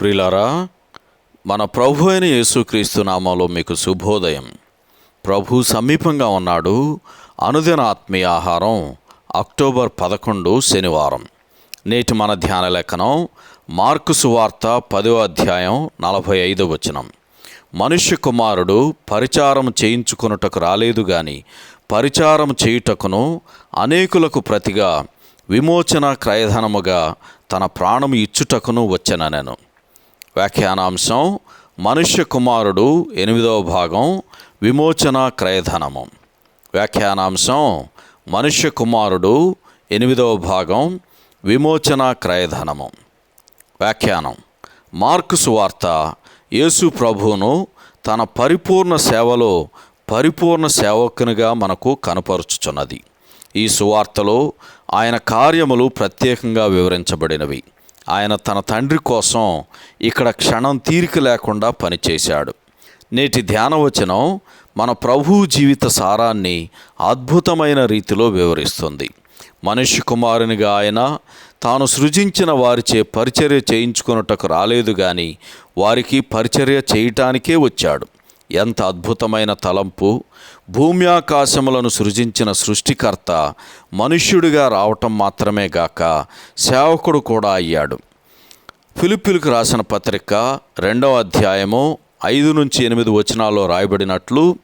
ప్రిలారా మన ప్రభు అయిన యేసుక్రీస్తు నామంలో మీకు శుభోదయం. ప్రభు సమీపంగా ఉన్నాడు. అనుదిన ఆత్మీయ ఆహారం అక్టోబర్ పదకొండు శనివారం. నేటి మన ధ్యాన లేఖనం మార్కు సువార్త పదో అధ్యాయం నలభై ఐదు వచనం. మనుష్య కుమారుడు పరిచారం చేయించుకొనుటకు రాలేదు గాని పరిచారం చేయుటకును అనేకులకు ప్రతిగా విమోచన క్రయధనముగా తన ప్రాణము ఇచ్చుటకును వచ్చెననెను. వ్యాఖ్యానాంశం మనుష్య కుమారుడు ఎనిమిదవ భాగం విమోచన క్రయధనము. వ్యాఖ్యానాంశం మనుష్య కుమారుడు ఎనిమిదవ భాగం విమోచన క్రయధనము. వ్యాఖ్యానం మార్కు సువార్త యేసు ప్రభువును తన పరిపూర్ణ సేవలో పరిపూర్ణ సేవకునిగా మనకు కనపరుచుచున్నది. ఈ సువార్తలో ఆయన కార్యములు ప్రత్యేకంగా వివరించబడినవి. ఆయన తన తండ్రి కోసం ఇక్కడ క్షణం తీరిక లేకుండా పనిచేశాడు. నేటి ధ్యానవచనం మన ప్రభువు జీవిత సారాన్ని అద్భుతమైన రీతిలో వివరిస్తుంది. మనిషి కుమారునిగా ఆయన తాను సృజించిన వారిచే పరిచర్య చేయించుకొనుటకు రాలేదు కానీ వారికి పరిచర్య చేయటానికే వచ్చాడు. ఎంత అద్భుతమైన తలంపు. భూమ్యాకాశములను సృజించిన సృష్టికర్త మనుష్యుడిగా రావటం మాత్రమే గాక సేవకుడు కూడా అయ్యాడు. ఫిలిపిలకు రాసిన పత్రిక రెండవ అధ్యాయము ఐదు నుంచి ఎనిమిది వచనాల్లో రాయబడినట్లు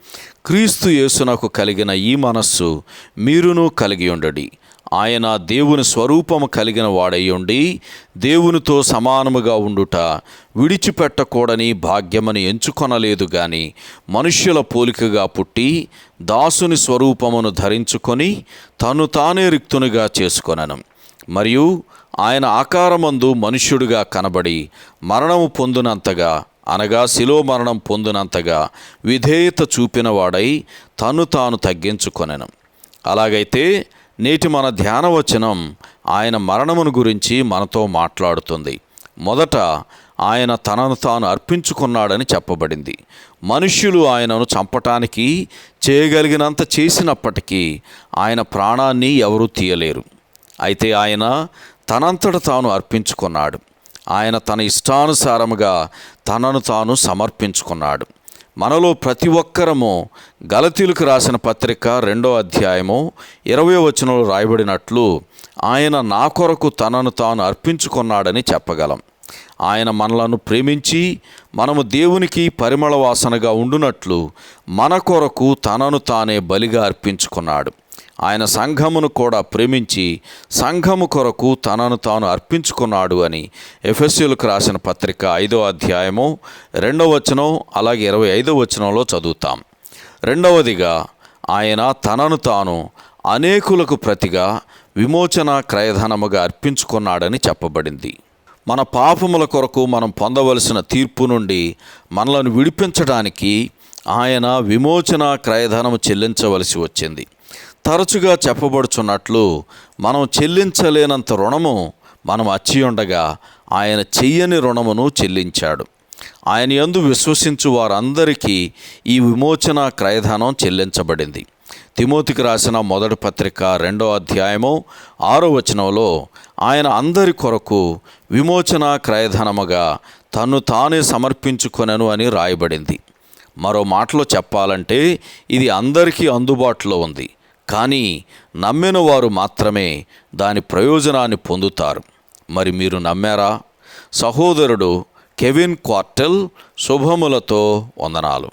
క్రీస్తు యేసునకు కలిగిన ఈ మనస్సు మీరును కలిగి ఉండడి. ఆయన దేవుని స్వరూపము కలిగిన వాడై ఉండి దేవునితో సమానముగా ఉండుట విడిచిపెట్టకూడని భాగ్యమని ఎంచుకొనలేదు గాని మనుష్యుల పోలికగా పుట్టి దాసుని స్వరూపమును ధరించుకొని తను తానే రిక్తునిగా చేసుకొనను. మరియు ఆయన ఆకారమందు మనుష్యుడిగా కనబడి మరణము పొందినంతగా అనగా శిలో మరణం పొందినంతగా విధేయత చూపినవాడై తను తాను తగ్గించుకొనెను. అలాగైతే నేటి మన ధ్యానవచనం ఆయన మరణమును గురించి మనతో మాట్లాడుతుంది. మొదట ఆయన తనను తాను అర్పించుకున్నాడని చెప్పబడింది. మనుష్యులు ఆయనను చంపటానికి చేయగలిగినంత చేసినప్పటికీ ఆయన ప్రాణాన్ని ఎవరూ తీయలేరు. అయితే ఆయన తనంతట తాను అర్పించుకున్నాడు. ఆయన తన ఇష్టానుసారముగా తనను తాను సమర్పించుకున్నాడు. మనలో ప్రతి ఒక్కరము గలతీలకు రాసిన పత్రిక రెండో అధ్యాయము ఇరవై వచనంలో రాయబడినట్లు ఆయన నా కొరకు తనను తాను అర్పించుకున్నాడని చెప్పగలం. ఆయన మనలను ప్రేమించి మనము దేవునికి పరిమళ వాసనగా ఉండునట్లు మన కొరకు తనను తానే బలిగా అర్పించుకున్నాడు. ఆయన సంఘమును కూడా ప్రేమించి సంఘము కొరకు తనను తాను అర్పించుకున్నాడు అని ఎఫ్ఎస్యులకు రాసిన పత్రిక ఐదో అధ్యాయము రెండవ వచనం అలాగే ఇరవై ఐదో వచనంలో చదువుతాం. రెండవదిగా ఆయన తనను తాను అనేకులకు ప్రతిగా విమోచన క్రయధనముగా అర్పించుకున్నాడని చెప్పబడింది. మన పాపముల కొరకు మనం పొందవలసిన తీర్పు నుండి మనలను విడిపించడానికి ఆయన విమోచన క్రయధనము చెల్లించవలసి వచ్చింది. తరచుగా చెప్పబడుచున్నట్లు మనం చెల్లించలేనంత రుణము మనం అచ్చి ఉండగా ఆయన చెయ్యని రుణమును చెల్లించాడు. ఆయన యందు విశ్వసించు వారందరికీ ఈ విమోచన క్రయధనం చెల్లించబడింది. తిమోతికి రాసిన మొదటి పత్రిక రెండో అధ్యాయము ఆరో వచనంలో ఆయన అందరి కొరకు విమోచన క్రయధనముగా తను తానే సమర్పించుకొనెను అని రాయబడింది. మరో మాటలో చెప్పాలంటే ఇది అందరికీ అందుబాటులో ఉంది. కానీ నమ్మిన వారు మాత్రమే దాని ప్రయోజనాన్ని పొందుతారు. మరి మీరు నమ్మారా? సహోదరుడు కెవిన్ క్వార్టెల్ శుభములతో వందనాలు.